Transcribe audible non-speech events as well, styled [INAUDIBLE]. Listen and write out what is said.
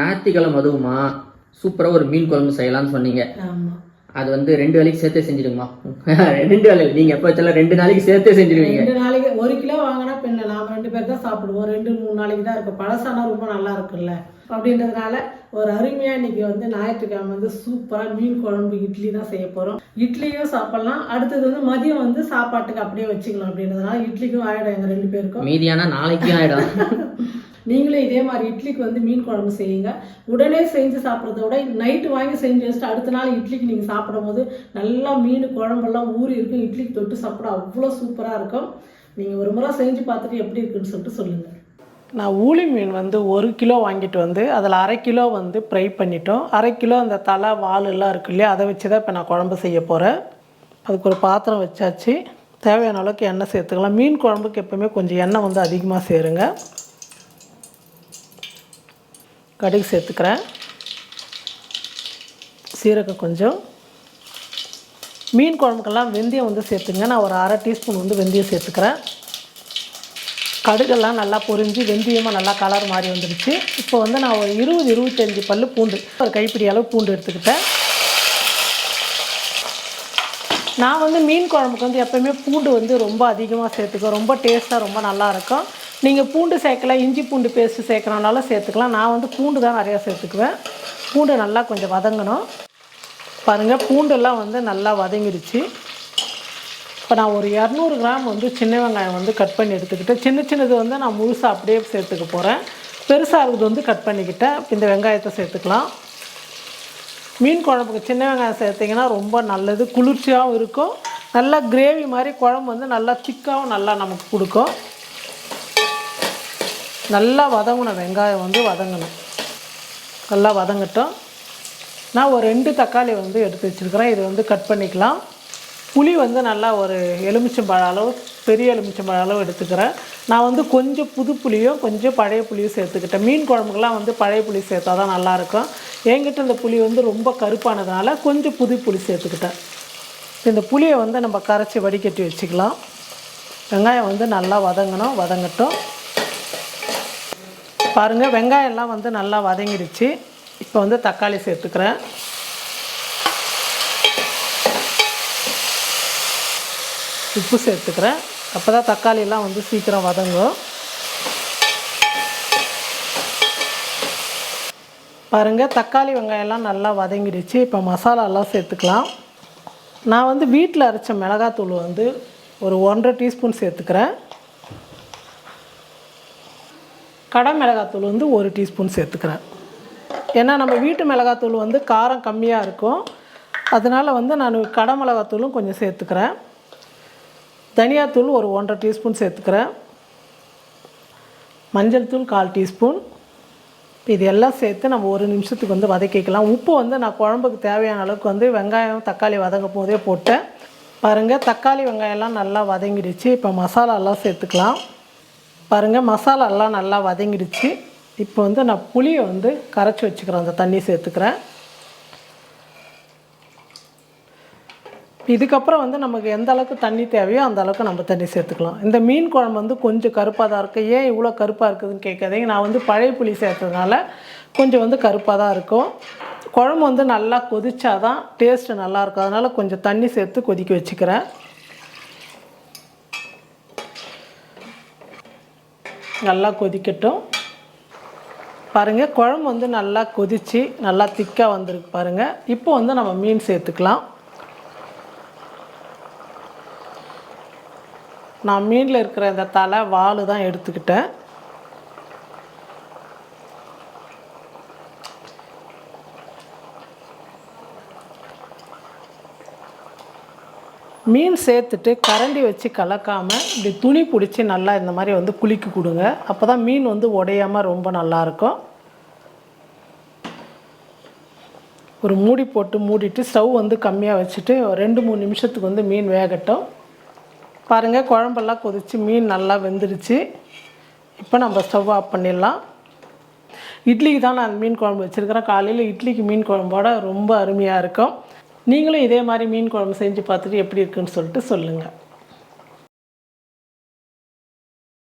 ஞாயிற்றுக்கிழமை அதுவுமா சூப்பராக ஒரு மீன் குழம்பு செய்யலாம்னு சொன்னீங்க. அது வந்து ரெண்டு வேலைக்கு சேர்த்தே செஞ்சிடுங்கம்மா. [LAUGHS] ரெண்டு வேலை நீங்கள் எப்போ வச்சாலும் ரெண்டு நாளைக்கு சேர்த்தே செஞ்சிடுவீங்க ரெண்டு நாளைக்கு ஒரு கிலோ வாங்கினா பின்ன நாம ரெண்டு பேர் தான் சாப்பிடுவோம். ரெண்டு மூணு நாளைக்கு தான் இருக்கும். பழசானா ரொம்ப நல்லா இருக்குல்ல அப்படின்றதுனால ஒரு அருமையா இன்னைக்கு வந்து ஞாயிற்றுக்கிழமை வந்து சூப்பரா மீன் குழம்பு இட்லி தான் செய்ய போறோம். இட்லியும் சாப்பிடலாம். அடுத்தது வந்து மதியம் வந்து சாப்பாட்டுக்கு அப்படியே வச்சுக்கலாம் அப்படின்றதுனால இட்லிக்கும் ஆயிடும் எங்க ரெண்டு பேருக்கும். மீதியானா நாளைக்கும் ஆகிடும் [LAUGHS] நீங்களும் இதே மாதிரி இட்லிக்கு வந்து மீன் குழம்பு செய்யுங்க. உடனே செஞ்சு சாப்பிட்றத விட நைட்டு வாங்கி செஞ்சு வச்சுட்டு அடுத்த நாள் இட்லிக்கு நீங்கள் சாப்பிடும்போது நல்லா மீன் குழம்பெல்லாம் ஊறி இருக்கும். இட்லிக்கு தொட்டு சாப்பிட அவ்வளோ சூப்பராக இருக்கும். நீங்கள் ஒரு முறை செஞ்சு பார்த்துட்டு எப்படி இருக்குன்னு சொல்லிட்டு சொல்லுங்கள் நான் ஊளி மீன் வந்து ஒரு கிலோ வாங்கிட்டு வந்து அதில் அரை கிலோ வந்து ஃப்ரை பண்ணிட்டோம். அரை கிலோ அந்த தலை வால் எல்லாம் இருக்கு இல்லையா அதை வச்சு தான் இப்போ நான் குழம்பு செய்ய போகிறேன் அதுக்கு ஒரு பாத்திரம் வச்சாச்சு. தேவையான அளவுக்கு எண்ணெய் சேர்த்துக்கலாம். மீன் குழம்புக்கு எப்போவுமே கொஞ்சம் எண்ணெய் வந்து அதிகமாக சேருங்க. கடுகு சேர்த்துக்கிறேன். சீரகம் கொஞ்சம். மீன் குழம்புக்கெல்லாம் வெந்தயம் வந்து சேர்த்துங்க. நான் ஒரு அரை டீஸ்பூன் வந்து வெந்தயம் சேர்த்துக்கிறேன். கடுகெல்லாம் நல்லா பொரிஞ்சு வெந்தயமாக நல்லா கலர் மாதிரி வந்துடுச்சு இப்போ வந்து நான் ஒரு இருபது இருபத்தஞ்சி பல்லு பூண்டு ஒரு கைப்பிடி அளவு பூண்டு எடுத்துக்கிட்டேன். நான் வந்து மீன் குழம்புக்கு வந்து எப்போயுமே பூண்டு வந்து ரொம்ப அதிகமாக சேர்த்துக்குவேன். ரொம்ப டேஸ்ட்டாக ரொம்ப நல்லாயிருக்கும் நீங்கள் பூண்டு சேர்க்கல இஞ்சி பூண்டு பேஸ்ட்டு சேர்க்கறனால சேர்த்துக்கலாம். நான் வந்து பூண்டு தான் நிறையா சேர்த்துக்குவேன். பூண்டு நல்லா கொஞ்சம் வதங்கணும். பாருங்கள் பூண்டெல்லாம் வந்து நல்லா வதங்கிடுச்சு இப்போ நான் ஒரு இரநூறு கிராம் வந்து சின்ன வெங்காயம் வந்து கட் பண்ணி எடுத்துக்கிட்டேன். சின்ன சின்னது வந்து நான் முழுசாக அப்படியே சேர்த்துக்க போகிறேன் பெருசாக இருக்கிறது வந்து கட் பண்ணிக்கிட்டேன். இந்த வெங்காயத்தை சேர்த்துக்கலாம். மீன் குழம்புக்கு சின்ன வெங்காயம் சேர்த்திங்கன்னா ரொம்ப நல்லது. குளிர்ச்சியாகவும் இருக்கும். நல்லா கிரேவி மாதிரி குழம்பு வந்து நல்லா திக்காகவும் நல்லா நமக்கு கொடுக்கும். நல்லா வதங்கணும் வெங்காயம் வந்து வதங்கணும். நல்லா வதங்கட்டும். நான் ஒரு ரெண்டு தக்காளி வந்து எடுத்து வச்சுருக்கிறேன். இது வந்து கட் பண்ணிக்கலாம். புளி வந்து நல்லா ஒரு எலுமிச்சம்பழ அளவு பெரிய எலுமிச்சம்பழ அளவு எடுத்துக்கிறேன். நான் வந்து கொஞ்சம் புது புளியும் கொஞ்சம் பழைய புளியும் சேர்த்துக்கிட்டேன். மீன் குழம்புக்கெல்லாம் வந்து பழைய புளி சேர்த்தா தான் நல்லாயிருக்கும். என்கிட்ட இந்த புளி வந்து ரொம்ப கருப்பானதுனால கொஞ்சம் புது புளி சேர்த்துக்கிட்டேன். இந்த புளியை வந்து நம்ம கரைச்சி வடிகட்டி வச்சுக்கலாம். வெங்காயம் வந்து நல்லா வதங்கணும் வதங்கட்டும். பாருங்கள் வெங்காயம்லாம் வந்து நல்லா வதங்கிடுச்சு. இப்போ வந்து தக்காளி சேர்த்துக்கிறேன். உப்பு சேர்த்துக்கிறேன். அப்போ தான் தக்காளியெல்லாம் வந்து சீக்கிரம் வதங்கும். பாருங்கள் தக்காளி வெங்காயம்லாம் நல்லா வதங்கிடுச்சு. இப்போ மசாலாலாம் சேர்த்துக்கலாம். நான் வந்து வீட்டில் அரைச்ச மிளகாத்தூள் வந்து ஒரு ஒன்றரை டீஸ்பூன் சேர்த்துக்கிறேன். கடை மிளகாத்தூள் வந்து ஒரு டீஸ்பூன் சேர்த்துக்கிறேன். ஏன்னா நம்ம வீட்டு மிளகாத்தூள் வந்து காரம் கம்மியாக இருக்கும். அதனால் வந்து நான் கடை மிளகாத்தூளும் கொஞ்சம் சேர்த்துக்கிறேன். தனியாத்தூள் ஒரு ஒன்றரை டீஸ்பூன் சேர்த்துக்கிறேன். மஞ்சள் தூள் கால் டீஸ்பூன். இது எல்லாம் சேர்த்து நம்ம ஒரு நிமிஷத்துக்கு வந்து வதக்கிக்கலாம். உப்பு வந்து நான் குழம்புக்கு தேவையான அளவுக்கு வந்து வெங்காயம் தக்காளி வதங்க போதே போட்டேன். பாருங்கள் தக்காளி வெங்காயம்லாம் நல்லா வதங்கிடுச்சு. இப்போ மசாலாலாம் சேர்த்துக்கலாம். பாருங்கள் மசாலாலாம் நல்லா வதங்கிடுச்சு. இப்போ வந்து நான் புளியை வந்து கரைச்சி வச்சுக்கிறேன். அந்த தண்ணி சேர்த்துக்கிறேன். இதுக்கப்புறம் வந்து நமக்கு எந்த அளவுக்கு தண்ணி தேவையோ அந்த அளவுக்கு நம்ம தண்ணி சேர்த்துக்கலாம். இந்த மீன் குழம்பு வந்து கொஞ்சம் கருப்பாக தான் இருக்குது ஏன் இவ்வளோ கருப்பாக இருக்குதுன்னு கேட்காதீங்க. நான் வந்து பழைய புளி சேர்த்ததுனால கொஞ்சம் வந்து கருப்பாக தான் இருக்கும். குழம்பு வந்து நல்லா கொதிச்சா தான் டேஸ்ட்டு நல்லாயிருக்கும் அதனால் கொஞ்சம் தண்ணி சேர்த்து கொதிக்க வச்சுக்கிறேன். நல்லா கொதிக்கட்டும். பாருங்கள் குழம்பு வந்து நல்லா கொதித்து நல்லா திக்காக வந்திருக்கு பாருங்கள் இப்போ வந்து நம்ம மீன் சேர்த்துக்கலாம். நான் மீனில் இருக்கிற இந்த தலை வால் தான் எடுத்துக்கிட்டேன். மீன் சேர்த்துட்டு கரண்டி வச்சு கலக்காமல் இப்படி துணி பிடிச்சி நல்லா இந்த மாதிரி வந்து குளிக்க கொடுங்க. அப்போ தான் மீன் வந்து உடையாமல் ரொம்ப நல்லாயிருக்கும் ஒரு மூடி போட்டு மூடிட்டு ஸ்டவ் வந்து கம்மியாக வச்சுட்டு ரெண்டு மூணு நிமிஷத்துக்கு வந்து மீன் வேகட்டும். பாருங்கள் குழம்பெல்லாம் கொதித்து மீன் நல்லா வெந்துருச்சு. இப்போ நம்ம ஸ்டவ் ஆஃப் பண்ணிடலாம். இட்லிக்கு தான் நான் மீன் குழம்பு வச்சுருக்கிறேன். காலையில் இட்லிக்கு மீன் குழம்போட ரொம்ப அருமையாக இருக்கும். நீங்களும் இதே மாதிரி மீன் குழம்பு செஞ்சு பார்த்துட்டு எப்படி இருக்குன்னு சொல்லிட்டு சொல்லுங்கள்